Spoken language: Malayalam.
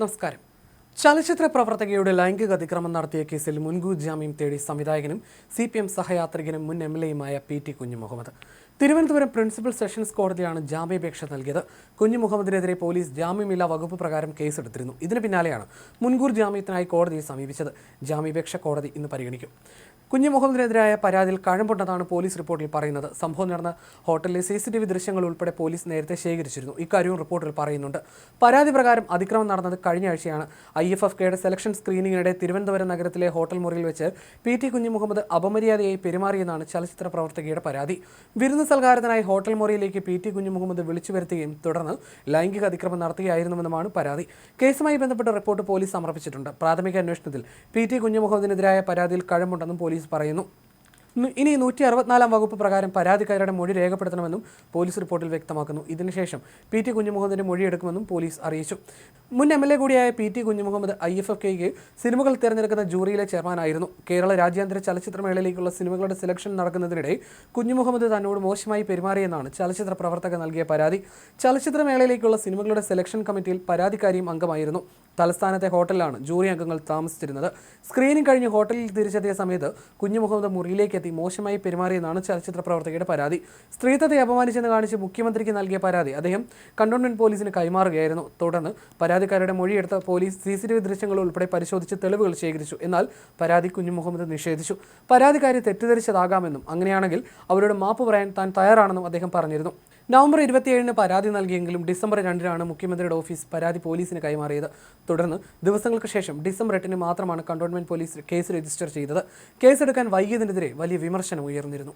നമസ്കാരം. ചലച്ചിത്ര പ്രവർത്തകയുടെ ലൈംഗിക അതിക്രമം നടത്തിയ കേസിൽ മുൻകൂർ ജാമ്യം തേടി സംവിധായകനും സി പി എം സഹയാത്രികനും മുൻ M L എയുമായ P T Kunhumuhammed. Thiruvananthapuram principal sessions കോടതിയാണ് ജാമ്യാപേക്ഷ നൽകിയത്. കുഞ്ഞു മുഹമ്മദിനെതിരെ പോലീസ് ജാമ്യമില്ലാ വകുപ്പ് പ്രകാരം കേസെടുത്തിരുന്നു. ഇതിന് പിന്നാലെയാണ് മുൻകൂർ ജാമ്യത്തിനായി കോടതിയെ സമീപിച്ചത്. ജാമ്യാപേക്ഷ കോടതി ഇന്ന് പരിഗണിക്കും. കുഞ്ഞു മുഹമ്മദിനെതിരായ പരാതിയിൽ കഴമ്പുണ്ടെന്നാണ് പോലീസ് റിപ്പോർട്ടിൽ പറയുന്നത്. സംഭവം നടന്ന ഹോട്ടലിലെ സി സി ടി വി ദൃശ്യങ്ങൾ ഉൾപ്പെടെ പോലീസ് നേരത്തെ ശേഖരിച്ചിരുന്നു. ഇക്കാര്യവും റിപ്പോർട്ടിൽ പറയുന്നുണ്ട്. പരാതി പ്രകാരം അതിക്രമം നടന്നത് കഴിഞ്ഞ ആഴ്ചയാണ്. ഐ എഫ് എഫ് കെയുടെ സെലക്ഷൻ സ്ക്രീനിങ്ങിനിടെ തിരുവനന്തപുരം നഗരത്തിലെ ഹോട്ടൽ മുറിയിൽ വെച്ച് പി ടി കുഞ്ഞു മുഹമ്മദ് അപമര്യാദയായി പെരുമാറിയെന്നാണ് ചലച്ചിത്ര പ്രവർത്തകയുടെ പരാതി. വിരുന്ന് സൽക്കാരത്തിനായി ഹോട്ടൽ മുറിയിലേക്ക് പി ടി കുഞ്ഞു മുഹമ്മദ് വിളിച്ചു വരുത്തുകയും തുടർന്ന് ലൈംഗിക അതിക്രമം നടത്തുകയായിരുന്നുവെന്നുമാണ് പരാതി. കേസുമായി ബന്ധപ്പെട്ട റിപ്പോർട്ട് പോലീസ് സമർപ്പിച്ചിട്ടുണ്ട്. പ്രാഥമിക അന്വേഷണത്തിൽ പി ടി കുഞ്ഞു മുഹമ്മദിനെതിരായ പരാതിയിൽ കഴമുണ്ടെന്നും പോലീസ് പറയുന്നു. ഇനി നൂറ്റി അറുപത്തിനാലാം വകുപ്പ് പ്രകാരം പരാതിക്കാരുടെ മൊഴി രേഖപ്പെടുത്തണമെന്നും പോലീസ് റിപ്പോർട്ടിൽ വ്യക്തമാക്കുന്നു. ഇതിനുശേഷം പി ടി കുഞ്ഞുമുഹമ്മദിന്റെ മൊഴി എടുക്കുമെന്നും പോലീസ് അറിയിച്ചു. മുൻ എം എൽ എ കൂടിയായ P T Kunhumuhammed I F F cake സിനിമകൾ തിരഞ്ഞെടുക്കുന്ന ജൂറിയിലെ ചെയർമാനായിരുന്നു. കേരള രാജ്യാന്തര ചലച്ചിത്രമേളയിലേക്കുള്ള സിനിമകളുടെ സെലക്ഷൻ നടക്കുന്നതിനിടെ കുഞ്ഞുമുഹമ്മദ് തന്നോട് മോശമായി പെരുമാറിയെന്നാണ് ചലച്ചിത്ര പ്രവർത്തക നൽകിയ പരാതി. ചലച്ചിത്രമേളയിലേക്കുള്ള സിനിമകളുടെ സെലക്ഷൻ കമ്മിറ്റിയിൽ പരാതിക്കാരിയും അംഗമായിരുന്നു. തലസ്ഥാനത്തെ ഹോട്ടലിലാണ് ജൂറി അംഗങ്ങൾ താമസിച്ചിരുന്നത്. സ്ക്രീനിംഗ് കഴിഞ്ഞ് ഹോട്ടലിൽ തിരിച്ചെത്തിയ സമയത്ത് കുഞ്ഞുമുഹമ്മദ് മുറിയിലേക്ക് എത്തി മോശമായി പെരുമാറിയെന്നാണ് ചലച്ചിത്ര പ്രവർത്തകയുടെ പരാതി. സ്ത്രീത്വത്തെ അപമാനിച്ചെന്ന് കാണിച്ച് മുഖ്യമന്ത്രിക്ക് നൽകിയ പരാതി. അദ്ദേഹം കണ്ടോൺമെന്റ് പോലീസിന് കൈമാറുകയായിരുന്നു. തുടർന്ന് പരാതിക്കാരുടെ മൊഴിയെടുത്ത police C C T V ദൃശ്യങ്ങൾ ഉൾപ്പെടെ പരിശോധിച്ച് തെളിവുകൾ ശേഖരിച്ചു. എന്നാൽ പരാതി കുഞ്ഞു മുഹമ്മദ് നിഷേധിച്ചു. പരാതിക്കാരെ തെറ്റിദ്ധരിച്ചതാകാമെന്നും അങ്ങനെയാണെങ്കിൽ അവരോട് മാപ്പ് പറയാൻ താൻ തയ്യാറാണെന്നും അദ്ദേഹം പറഞ്ഞിരുന്നു. നവംബർ ഇരുപത്തിയേഴിന് പരാതി നൽകിയെങ്കിലും ഡിസംബർ രണ്ടിനാണ് മുഖ്യമന്ത്രിയുടെ ഓഫീസ് പരാതി പോലീസിന് കൈമാറിയത്. തുടർന്ന് ദിവസങ്ങൾക്ക് ശേഷം ഡിസംബർ എട്ടിന് മാത്രമാണ് കണ്ടോൺമെന്റ് പോലീസ് കേസ് രജിസ്റ്റർ ചെയ്തത്. കേസെടുക്കാൻ വൈകിയതിനെതിരെ വലിയ വിമർശനം ഉയർന്നിരുന്നു.